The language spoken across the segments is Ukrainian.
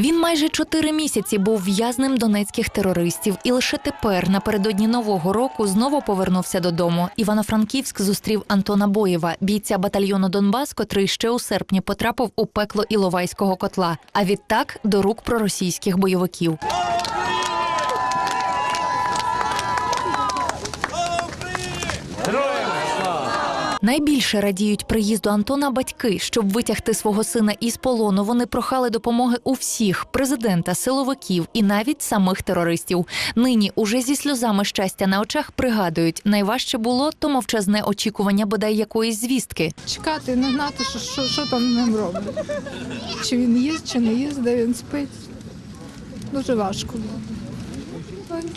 Він майже чотири місяці був в'язнем донецьких терористів, і лише тепер, напередодні нового року, знову повернувся додому. Івано-Франківськ зустрів Антона Боєва, бійця батальйону Донбас, котрий ще у серпні потрапив у пекло Іловайського котла. А відтак до рук проросійських бойовиків. Найбільше радіють приїзду Антона батьки, щоб витягти свого сина із полону. Вони прохали допомоги у всіх президента, силовиків і навіть самих терористів. Нині уже зі сльозами щастя на очах пригадують, найважче було то мовчазне очікування бодай якоїсь звістки. чекати, не знати, що, що, що там ним роблять. Чи він їсть, чи не їсть, де він спить. Дуже важко було.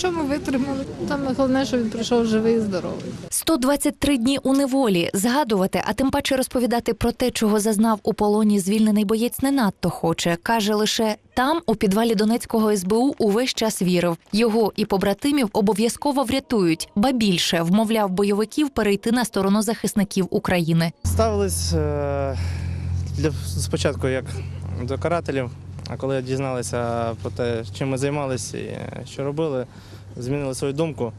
Ми витримали. Там головне, що він прийшов живий і здоровий. 123 дні у неволі згадувати, а тим паче розповідати про те, чого зазнав у полоні звільнений боєць, не надто хоче. каже лише там, у підвалі Донецького СБУ, увесь час вірив. Його і побратимів обов'язково врятують, ба більше вмовляв бойовиків перейти на сторону захисників України. Ставились е, для, спочатку як до карателів, а коли дізналися про те, чим ми займалися і е, що робили, змінили свою думку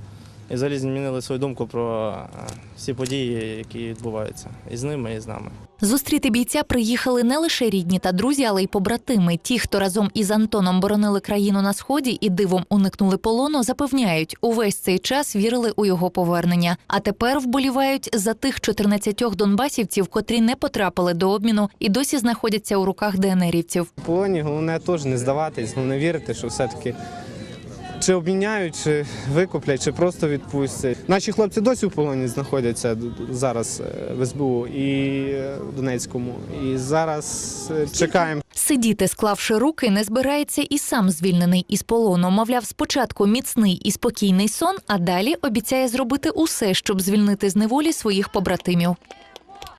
і взагалі змінили свою думку про е, всі події, які відбуваються і з ними, і з нами. Зустріти бійця приїхали не лише рідні та друзі, але й побратими. Ті, хто разом із Антоном боронили країну на сході і дивом уникнули полону, запевняють, увесь цей час вірили у його повернення. А тепер вболівають за тих 14 донбасівців, котрі не потрапили до обміну і досі знаходяться у руках ДНРівців. В полоні головне теж не здаватись, головне вірити, що все-таки чи обміняють, чи викуплять, чи просто відпустять. Наші хлопці досі в полоні знаходяться зараз е, в СБУ і е, в Донецькому. І зараз е, чекаємо. Сидіти, склавши руки, не збирається і сам звільнений із полону. Мовляв, спочатку міцний і спокійний сон, а далі обіцяє зробити усе, щоб звільнити з неволі своїх побратимів.